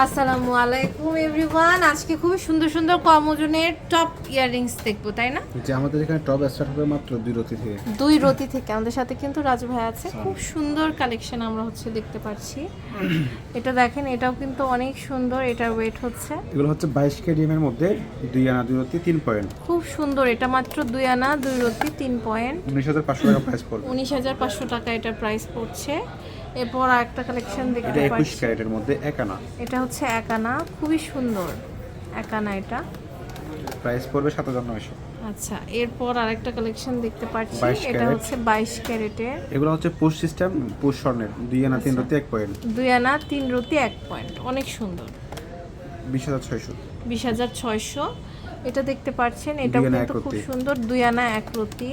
আসসালামু আলাইকুম এভরিওয়ান আজকে খুবই সুন্দর সুন্দর কম ওজনের টপ ইয়াররিংস দেখব তাই না? যে আমাদের এখানে টপ স্টার্ট হবে মাত্র দুই রতি থেকে। দুই রতি থেকে। আমাদের সাথে কিন্তু রাজু ভাই আছে। খুব সুন্দর কালেকশন আমরা হচ্ছে দেখতে পাচ্ছি। এটা দেখেন এটাও কিন্তু অনেক সুন্দর এটার ওয়েট হচ্ছে। এগুলো হচ্ছে বাইশ কেডিএম এর মধ্যে দুই আনা দুই রতি তিন পয়েন্ট খুব সুন্দর এটা মাত্র দুই আনা দুই রতি তিন পয়েন্ট উনিশ হাজার পাঁচশো টাকা প্রাইস পড়বে। উনিশ হাজার পাঁচশো টাকা এটার প্রাইস পড়ছে। এরপর আরেকটা কালেকশন দেখতে পাচ্ছি এটা 21 ক্যারেটের মধ্যে একানা। এটা হচ্ছে একানা খুবই সুন্দর একানা এটা। প্রাইস পড়বে 7900 আচ্ছা এরপর আরেকটা কালেকশন দেখতে পাচ্ছি এটা হচ্ছে 22 ক্যারেটে। এগুলো হচ্ছে পুশ সিস্টেম পুশ স্বর্ণের। দুই আনা তিন আচ্ছা। রতি 1 পয়েন্ট। দুই আনা তিন রতি 1 পয়েন্ট। অনেক সুন্দর। 20600 20600 এটা দেখতে পাচ্ছেন এটা কিন্তু খুব সুন্দর দুই আনা এক রতি।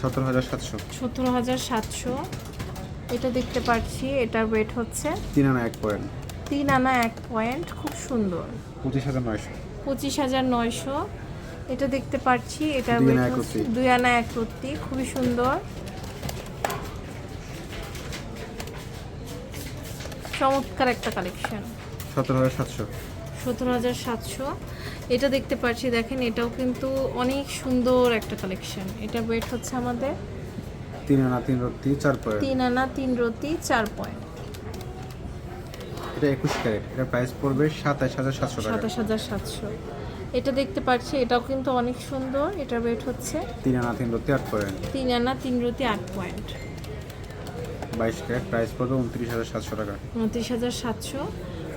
17700 17700 এটা দেখতে পাচ্ছি এটার ওয়েট হচ্ছে তিন আনা এক পয়েন্ট তিন আনা এক পয়েন্ট খুব সুন্দর। পঁচিশ হাজার নয়শো। পঁচিশ হাজার নয়শো। এটা দেখতে পাচ্ছি এটার দুই ওয়েট আনা এক হচ্ছে দুই আনা এক রতি খুবই সুন্দর। চমৎকার একটা কালেকশন সতেরো হাজার সাতশো। সতেরো হাজার সাতশো। এটা দেখতে পাচ্ছি দেখেন এটাও কিন্তু অনেক সুন্দর একটা কালেকশন এটা ওয়েট হচ্ছে আমাদের তিন আনা তিন রতি চার পয়েন্ট। তিন আনা তিন রতি চার পয়েন্ট। এটা একুশ ক্যারেট। এটা প্রাইস পড়বে সাতাইশ হাজার সাতশো সাতাশ হাজার সাতশো। এটা দেখতে পাচ্ছি এটাও কিন্তু অনেক সুন্দর। এটার ওয়েট হচ্ছে তিন আনা তিন রতি আট পয়েন্ট। তিন আনা তিন রতি আট পয়েন্ট। বাইশ ক্যারেট প্রাইস পড়বে উনত্রিশ হাজার সাতশো টাকা। উনত্রিশ হাজার সাতশো।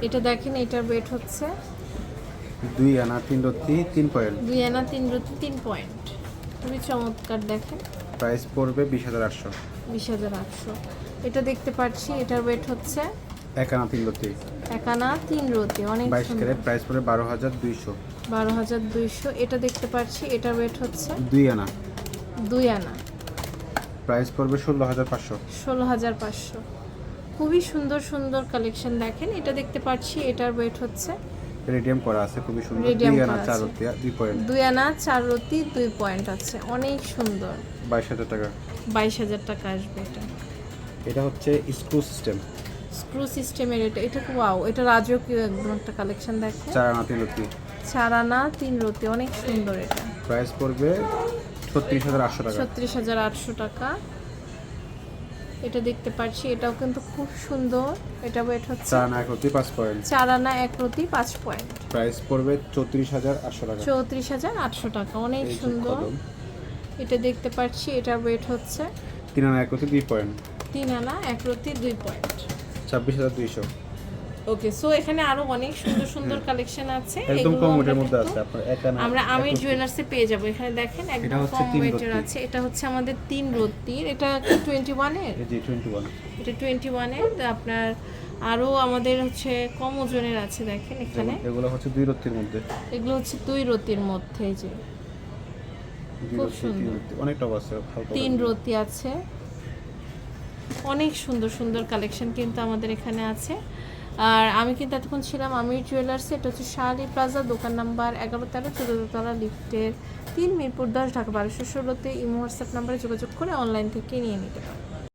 এটা দেখেন এটার ওয়েট হচ্ছে দুই আনা তিন রতি তিন পয়েন্ট। দুই আনা তিন রতি তিন পয়েন্ট। খুবই চমৎকার দেখেন প্রাইস পড়বে বিশ হাজার আটশো। বিশ হাজার আটশো। এটা দেখতে পাচ্ছি এটার ওয়েট হচ্ছে এক আনা তিন রতি। এক আনা তিন রতি অনেক বাইশ ক্যারেট প্রাইস পড়বে বারো হাজার দুইশো। বারো হাজার দুইশো এটা দেখতে পাচ্ছি এটার ওয়েট হচ্ছে দুই আনা। দুই আনা। প্রাইস পড়বে ষোলো হাজার পাঁচশো। ষোলো হাজার পাঁচশো। খুবই সুন্দর সুন্দর কালেকশন দেখেন। এটা দেখতে পাচ্ছি এটার ওয়েট হচ্ছে রেডিয়াম করা আছে খুবই সুন্দর। দুই আনা চার রতি দুই পয়েন্ট দুই আনা চার রতি দুই পয়েন্ট আছে। অনেক সুন্দর। বাইশ হাজার টাকা। বাইশ হাজার টাকা আসবে এটা। এটা হচ্ছে স্ক্রু সিস্টেম। স্ক্রু সিস্টেমের এটা এটা ওয়াও। এটা রাজকীয় একদম একটা কালেকশন দেখো। চার আনা তিন রতি। চার আনা তিন রতি অনেক সুন্দর এটা। প্রাইস পড়বে ছত্রিশ হাজার আটশো টাকা। ছত্রিশ হাজার আটশো টাকা। এটা দেখতে পাচ্ছি এটাও কিন্তু খুব সুন্দর। এটা ওয়েট হচ্ছে চার আনা এক রতি পাঁচ পয়েন্ট চার আনা এক রতি পাঁচ পয়েন্ট প্রাইস পড়বে চৌত্রিশ হাজার আটশো টাকা। চৌত্রিশ হাজার আটশো টাকা অনেক সুন্দর। এটা দেখতে পাচ্ছি এটা ওয়েট হচ্ছে তিন আনা এক রতি দুই পয়েন্ট তিন আনা এক রতি দুই পয়েন্ট ছাব্বিশ হাজার দুইশো। ওকে সো এখানে আরও অনেক সুন্দর সুন্দর কালেকশন আছে একদম কম ওটার মধ্যে আছে আপনার এক আমরা আমির জুয়েলার্সে পেয়ে যাব। এখানে দেখেন একদম কম ওয়েটের আছে। এটা হচ্ছে আমাদের তিন রত্তির। এটা টোয়েন্টি ওয়ানের এই যে টোয়েন্টি ওয়ান এটা টোয়েন্টি ওয়ানের আপনার আরও আমাদের হচ্ছে কম ওজনের আছে দেখেন এখানে। এগুলো হচ্ছে দুই রত্তির মধ্যে। এগুলো হচ্ছে দুই রতির মধ্যে এই যে। খুব সুন্দর। আছে তিন রতি আছে। অনেক সুন্দর সুন্দর কালেকশন কিন্তু আমাদের এখানে আছে। আর আমি কিন্তু এতক্ষণ ছিলাম আমির জুয়েলার্সে, এটা হচ্ছে শাহালি প্লাজা, দোকান নাম্বার এগারো তেরো, চোদ্দতলা লিফটের তিন, মিরপুর দশ, ঢাকা বারোশো ষোলোতে ইমো হোয়াটসঅ্যাপ নাম্বারে যোগাযোগ করে অনলাইন থেকে নিয়ে নিতে পারেন